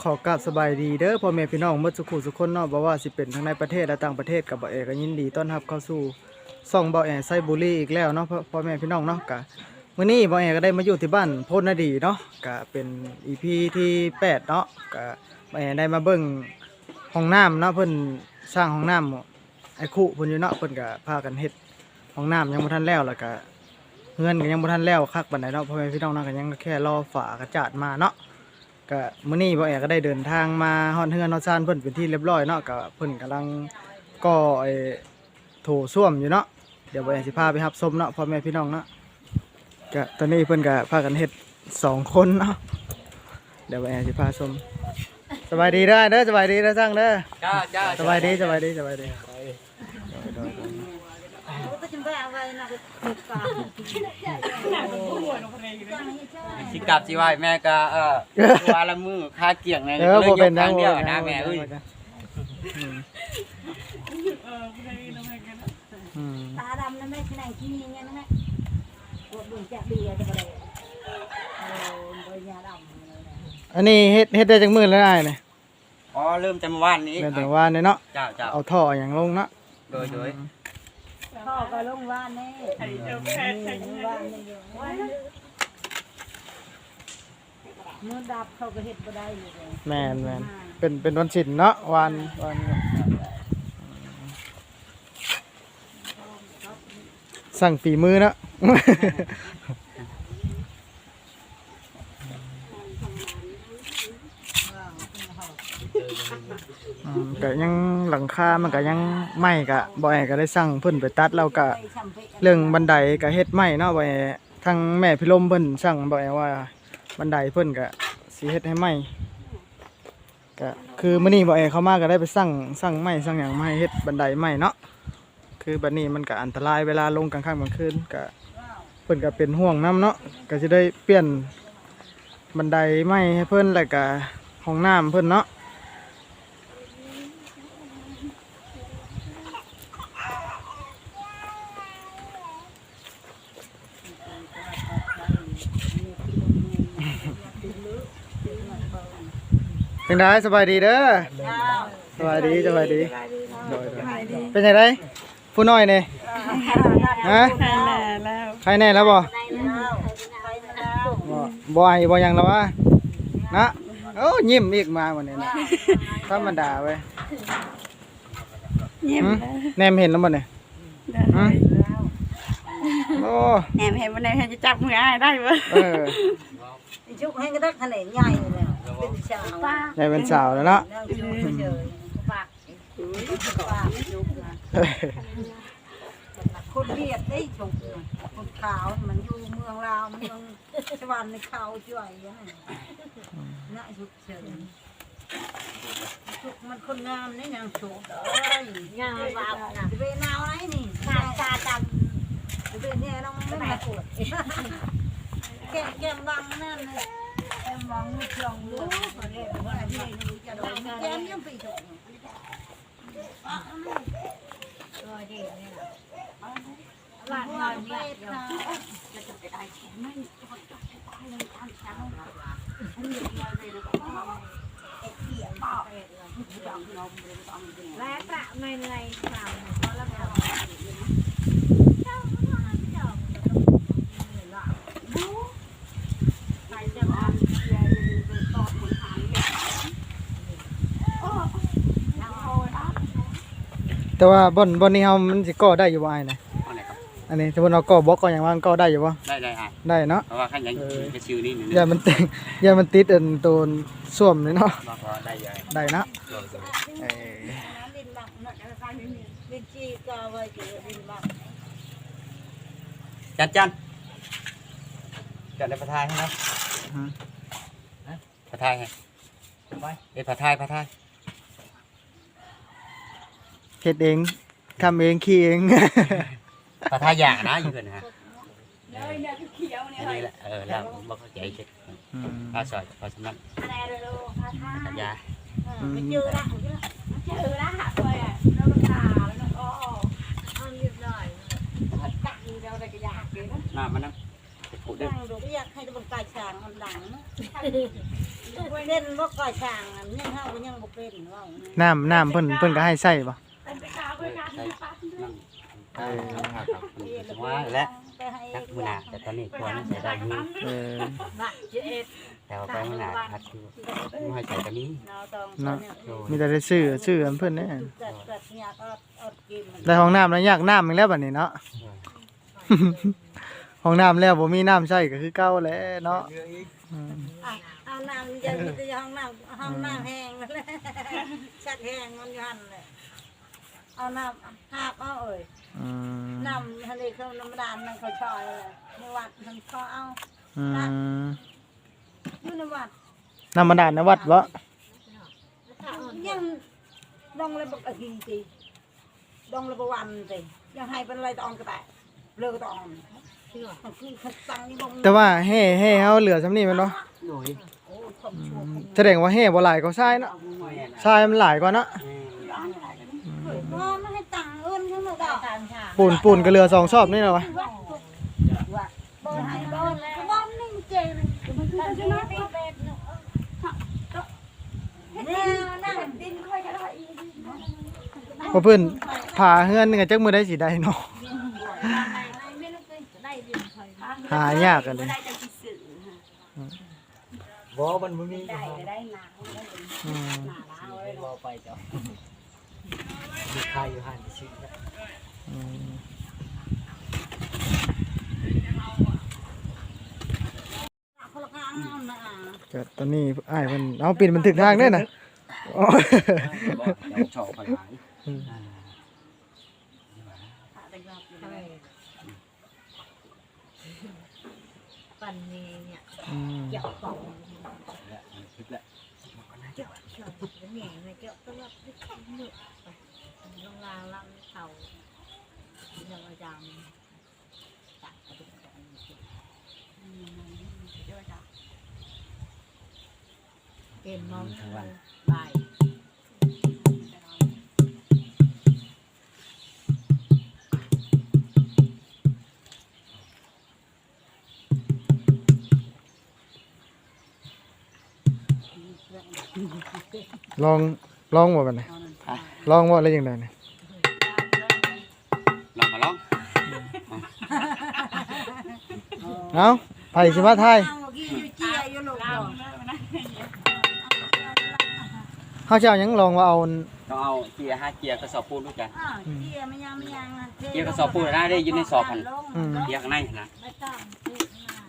ขอกราบสบายดีเด้อพ่อแม่พี่น้องเมื่อสุขุสุขคนเนาะบ่ว่าสิเป็นทั้งในประเทศและต่างประเทศกับบ่เอกก็ยินดีต้อนรับเข้าสู่ซ่องบ่แอไซบุรีอีกแล้วเนาะพ่อพ่อแม่พี่น้องเนาะกะมื้อนี้บ่แอก็ได้มาอยู่ที่บ้านโพนนาดีเนาะกะเป็น EP ที่แปดเนาะกะบ่แอได้มาเบิ่งห้องน้ำเนาะเพิ่นสร้างห้องน้ำไอ้คุเพิ่นอยู่เนาะเพิ่นก็พากันเฮ็ดห้องน้ำยังบ่ทันแล้วแล้วก็เฮือนก็ยังบ่ทันแล้วคักปานใดเนาะพ่อแม่พี่น้องเนาะก็ยังแค่รอฝากระจาดมาเนาะ ก็มื้อนี้บ่แอก็ได้เดินทางมาฮอดเฮือนฮอดซานเพิ่นเป็นที่เรียบร้อยเนาะก็เพิ่นกำลังก่อไอ้โถส้วมอยู่เนาะเดี๋ยวบ่แอสิพาไปรับชมเนาะพ่อแม่พี่น้องเนาะก็ตอนนี้เพิ่นก็พากันเฮ็ดสองคนเนาะเดี๋ยวบ่แอสิพาชมสบายดีเด้อเด้อสบายดีเด้อสั่งเด้อจ้าจ้าสบายดีสบายดีสบายดี ก็จะไปเอาไว้นะก็ติดปาก สิกลับสิไหวแม่ก็เออตัวละมือค่าเกี่ยงเลยเออบ่เป็นทาทางงเดีเดียยววนะแม่เอ้ยอืมตาดำนะแม่ที่ไหนที่นี่เนี่ยนะแม่ปวดบุญแจกเบียร์จะไปเลยโอ้บริยาดำเลยนะอันนี้เฮ็ดเฮ็ดได้จังมื้อแล้วอ้ายนี่อ๋อเริ่มจำวันนี้เริ่มแต่ว่านี่เนาะเจ้าเจ้าเอาท่อหยังลงเนาะโดยโดย พ่อก็ลงว่านแน่ลงว่านนี่อยู่เมื่อดับเขาก็เห็ดบ่ได้เลยแม่นแม่นเป็นเป็นวันศิลป์เนาะวันวันสั่งฝีมือเนาะ ก็ยังหลังคามันก็ยังไหม้ก็บ่อยก็ได้สั่งเพิ่นไปตัดแล้วก็เรื่องบันไดก็เฮ็ดไหม้เนาะบ่อยทางแม่พี่ลมเพิ่นสั่งบ่อยว่า บันไดเพิ่นก็สิเฮ็ดให้ไหม้ก็คือมื้อนี้บ่อยเขามาก็ได้ไปสั่งสั่งไหม้สั่งหยังมาให้เฮ็ดบันไดไหม้เนาะคือบัดนี้มันก็อันตรายเวลาลงกลางค่ำกลางคืนก็เพิ่นก็เป็นห่วงนํเนาะก็สิได้เปลี่ยนบันไดไหม้ให้เพิ่นแล้วก็ห้องน้ำเพิ่นเนาะ เป็นไงสบายดีเด้อสบายดีสบายดีโดยโดยเป็นยังไงผู้น้อยเนี่ยฮะใครแน่แล้วบ่ได้แล้วไปแล้วบ่บ่ไอบ่หยังแล้ววะนะโอ้ยิ้มอีกมาวันนี้นะธรรมดาเว้ยยิ้มหึแนมเห็นแล้วบ่เนี่ยหึโอ้แหนมเห็นวันไหนจะจับมืออ้ายได้บ่เออชุกให้ก็ได้คะแนนใหญ่เลย เป็นชาวใหญ่เป็นสาวแล้วเนาะนั่งชุกเฉยปากปากชุกนะคนเรียดได้ชกคนขาวมันอยู่เมืองลาวเมืองสวรรค์ในเขาจ่วยอย่างนั้นน่าชุกเฉยชุกมันคนงามนี่นางชุกเอ้ยงามว้าวนะจะเป็นนาวไหนนี่ตาตาดำจะเป็นเนี่ยน้องไม่มาปวดแก้มแก้มบังนั่นเลย แก้มบังมืองลูกคนเรียกว่าอะไรนี่จะโดแก้มยังไปชุกหลานนอนเนี่ยเดี๋ยวจะจะไปได้แขนไม่ก็จะไปได้เลยตามเช้าฉันอยู่เลยเลยแล้วก็ต้องเอ็ดเกี่ยวไปเลยต้องนมเลยต้องดึง และประไม่เหนื่อยสามเพราะเราทำ แต่ว่าบ่อนบ่อนนี้เฮามันสิก่อได้อยู่บ่อ้ายนะเอาไหนครับอันนี้สมมุติเราก่อบล็อกก่อหยังว่ามันก่อได้อยู่บ่ได้ได้อะได้เนาะเพราะว่าขั้นยังจะชิวนี่หนึ่งอย่ามันติดอย่ามันติดอันโดนส้วมเลยเนาะบอกว่าได้ใหญ่ได้นะเออดินบังนะดินจีก็ไว้เจอดินบังจันจันจันได้ประทายให้ครับอืมประทายให้ไปเอ้ยประทายประทาย เฮ็ดเองทำเองขี้เองประทายอย่างนะอยู่กันนะฮะเลยเนี่ยเขียวเนี่ยอันนี้แหละเออแล้วบอกเข้าใจเช็ดอืมข้าวซอยพอสำนักอะไรเลยลูกพาท่าปัญญาไม่เจอละเจอละเลยอะน้ำตาแล้วน้ำอ้อเอาเรียบร้อยกัดเดียวแต่ก็อยากกินมามานั่งจะพูดด้วยดังดูเรียกให้ตะบนกายช้างมันดังนะเป็นบ่ก่อยช่างอันยังเฮาก็ยังบ่เป็นว่าน้ำน้ำเพิ่นเพิ่นก็ให้ใส่บ่ใส่นั่งเออครับครับผมว่าและไปให้นักมือหนาแต่ตอนนี้ควรใส่ได้อยู่เออแต่ว่าไปมือหนาคัดคือไม่ให้ใส่ตัวนี้เราต้องเนาะโดยมีแต่ได้ซื้อซื้ออันเพิ่นแน่เกิดเกิดเนี่ยก็อดกินมันได้ห้องน้ำแล้วอยากน้ำอีกแล้วบัดนี้เนาะห้องน้ำแล้วบ่มีน้ำใช้ก็คือเก่าแหล้วเนาะอืมอะเอาน้ำจะมีแต่ห้องน้ำห้องน้ำแห้งนั่นแหละชักแห้งมันอยู่หั่นแหละ เอาน้ำหาบเอาเอ้ยอืมน้ำทะเลเขาน้ำดานมันเขาชอยเลยในวัดมันก็เอาอืมอยู่ในวัดน้ำมันดานในวัดบ่ยังดองเลยบอกอะไรจีดองเลยประวันจียังให้เป็นอะไรตอนกระแตเลิกตอนมันคือขัดตังนี่บงแต่ว่าแห่แห่เฮาเหลือซำนี้แม่นบ่โดยโอ้ยความชั่วความแสดงว่าแห่บ่หลายก็ทรายเนาะทรายมันหลายกว่าเนาะ อ๋อไม่ให้ตังค์เอิ้นเขาหมดอะปูนปูนก็เหลือสองชอบนี่แหละวะบอลให้บอลก็บอลนิ่งเจนมันคือจะน่าตีเป็ดเนาะเนี่ยนั่งดินค่อยจะได้อีกเพราะเพิ่นผ่าเฮือนนี่ก็จักมื้อใดสิได้เนาะหายากกันเลยบ่มันบ่มีอืมบ่ไปเจ้า มีใครอยู่หันสิอืมคนละข้างนะก็ตอนนี้อ้ายเพิ่นเอาปิดมันถึกทางเด้อนะอ๋อบ่เดี๋ยวชอบไปหลายปันนี้เนี่ยอืมเกี่ยวกับแล้วคิดแล้วเกี่ยวชอบแหน่ไม่เกี่ยวตลอดที่ข้าง หนึ่งไปลงลาลำเขาเรื่องอาจารย์ตัดไปก่อนเต็มมองบ่ายลองลองบ่บัดนี้ลองบ่แล้วจังได๋นี่ล เอ้าไผสิมาทายเมื่อกี้อยู่เจียอยู่ลูกเนาะเฮาสิเอาหยังลองว่าเอาต้องเอาเกียร์ห้าเกียร์กระสอบปูนด้วยกันอ่าเจียไม่ยังไม่ยังนะเกียร์กระสอบปูนนะได้ยินในสอบพันอืมเกียร์ข้างในนะไม่ต้องพูดมาก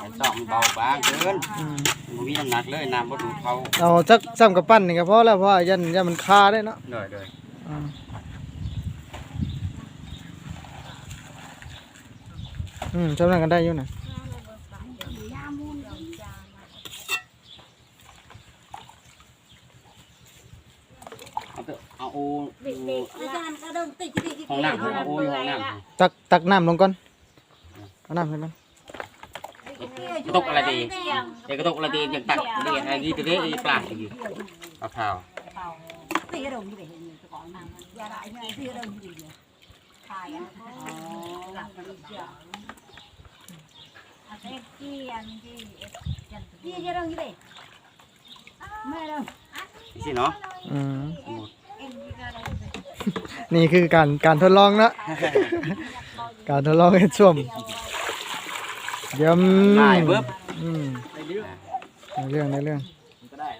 แต่ต้องเบาบางเกินอืมบ่มีน้ำหนักเลยน้ำบ่ดูดเขาเอาจักซ้ำกับปั้นนี่ก็พอแล้วเพราะว่ายันยันมันคาได้เนาะ โดยโดย อืม อืมจำนั้นกันได้อยู่นะเอาเถอะเอาโออาจารย์ก็เดินติดติดติดห้องน้ำเอาโออยู่ห้องน้ำตักตักน้ำลงก่อนเอาน้ำลงก่อนตกอะไรดีเด็กก็ตกอะไรดีอย่างตักเรียนอะไรดีตัวนี้ปลาอีกมะพร้าตีกระดงที่ไหนเห็นอยู่ก่อนนั่งยาได้เนี่ยตีกระดงที่ไหนขายอะหลับไปเยอาเซ็กกี้อันที่จันทตีกระดงที่ไหนไม่ดง สิเนาะอืมเอ็นที่ก็ได้นี่คือการการทดลองนะ การทดลองเห็ดส้วมเยี่ยมได้เบิบอืมในเรื่องในเรื่องก็ได้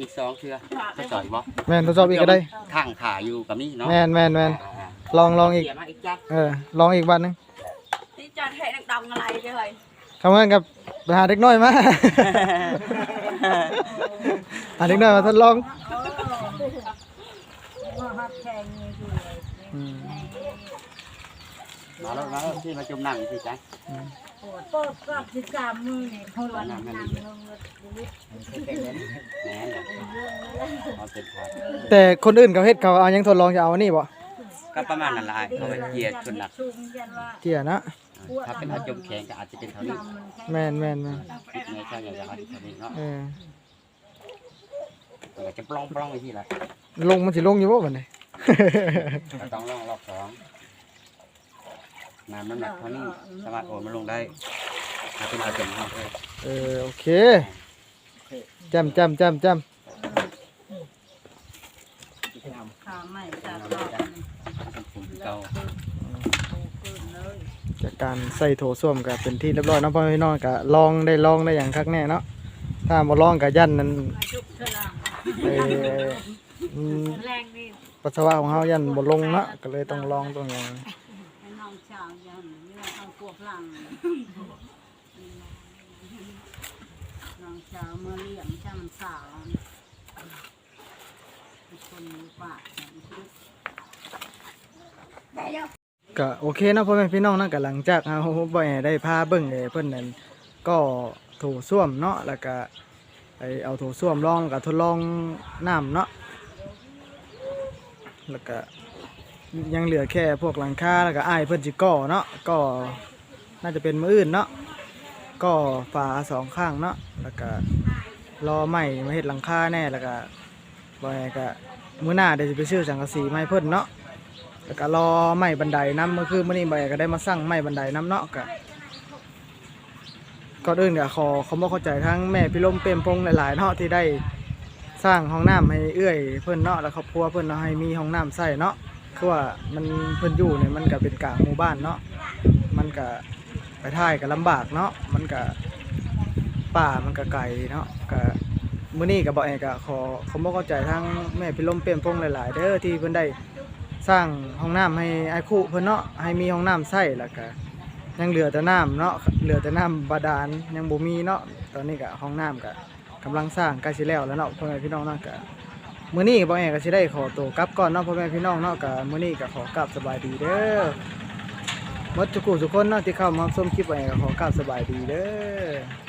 อีกสองเชือจะสอนบ่แม่นทดสอบอีกก็ได้ข้างขาอยู่กับนี่เนาะแม่นแม่นแม่น ลองลองอีกเกียร์มาอีกจักเออ ลองอีกบันหนึงที่จอดให้ดังๆอะไรเลยทำงานกับไปหาเด็กน้อยมา หาเด็กน้อยมาทดลองมาหัดแข่งนี่คืออืมมาแล้วมาแล้วที่มาจุ่มหนังสิจ้ะเปิดกับสิกรรมมือเนี่ยเขาหวันนังนั่นนั่งนี่ลงรถแหมเนี่ยเอาเป็นขาแต่คนอื่นเขาเฮ็ดเขาเอายังทดลองจะเอาอันนี้บ่ ก็ประมาณนั้นแหละเอาไปเกียร์ชนหนักชุมยันว่าเกี่ยนะถ้าเป็นเอาจมแข็งก็อาจจะเป็นเท่านี้แม่นแม่นแม่นปิดในช่างอย่างเท่านี้เนาะเออก็จะปล้องปล้องไปที่ละลงมันสิลงอยู่บ่บัดนี้ก็ต้องลองรอบสองน้ำน้ำหนักเท่านี้สามารถโอนมาลงได้ถ้าเป็นเอาเป็นห้องเลยเออโอเคจำจำจำจขาใหม่จากรอบ เป็นผมเก่าขึ้นเลยำจากการใส่โถส้วมก็เป็นที่เรียบร้อยเนาะพ่อแม่พี่น้องก็ลองได้ลองได้อย่างคักแน่เนาะถ้าบ่ลองก็ยันนั้นมาจุกเทลังเอ่ออืมแรงนี่ปัสสาวะของเฮายันบ่ลงเนาะก็เลยต้องลองตรงอย่างให้น้องชาวยันนี่เราทำพวกหลังน้องชาวเมื่อเลี้ยงช่างสาวคนมือปากก็ ก็โอเคเนาะพ่อแม่พี่น้องนะก็หลังจากเฮาบ่ให้ได้พาเบิ่งเด้เพิ่นนั่นก็โถส้วมเนาะแล้วก็ไปเอาโถส้วมลองแล้วก็ทดลองน้ำเนาะแล้วก็ยังเหลือแค่พวกหลังคาแล้วก็ไอ้เพิ่นสิก่อเนาะก็น่าจะเป็นมืออื่นเนาะก็ฝาสองข้างเนาะแล้วก็รอใหม่มาเฮ็ดหลังคาแน่แล้วก็บ่ให้ก็มื้อหน้าเดี๋ยวสิไปซื้อสังกะสีไม้เพิ่นเนาะ แล้วก็รอไม้บันไดน้ำเมื่อคืนเมื่อนี้ใบก็ได้มาสร้างไม้บันไดน้ำเนาะก็ก่อนอื่นก็ขอขอบอกเข้าใจทั้งแม่พี่ลมเปรมพงหลายๆเนาะที่ได้สร้างห้องน้ำให้เอื้อยเพื่อนเนาะแล้วครอบครัวเพื่อนเนาะให้มีห้องน้ำใส่เนาะคือว่ามันเพื่อนอยู่เนี่ยมันก็เป็นกลางหมู่บ้านเนาะมันก็ไปท่ายก็ลำบากเนาะมันก็ป่ามันก็ไกลเนาะก็มื้อนี้ก็บอกเองก็ขอขอบอกเข้าใจทั้งแม่พี่ลมเปรมพงหลายๆเด้อที่เพิ่อนได้ สร้างห้องน้ำให้ไอ้คู่เพิ่นเนาะให้มีห้องน้ำใช้แล้วก็ยังเหลือแต่น้ำเนาะเหลือแต่น้ำบาดาลยังบ่มีเนาะตอนนี้ก็ห้องน้ำก็กำลังสร้างใกล้สิแล้วแล้วเนาะพ่อแม่พี่น้องเนาะก็มื้อนี้บ่แม่ก็สิได้ขอตัวกลับก่อนเนาะพ่อแม่พี่น้องเนาะก็มื้อนี้ก็ขอกลับสบายดีเด้อมดทุกผู้ทุกคนเนาะที่เข้ามาชมคลิปบ่แม่ก็ขอกลับสบายดีเด้อ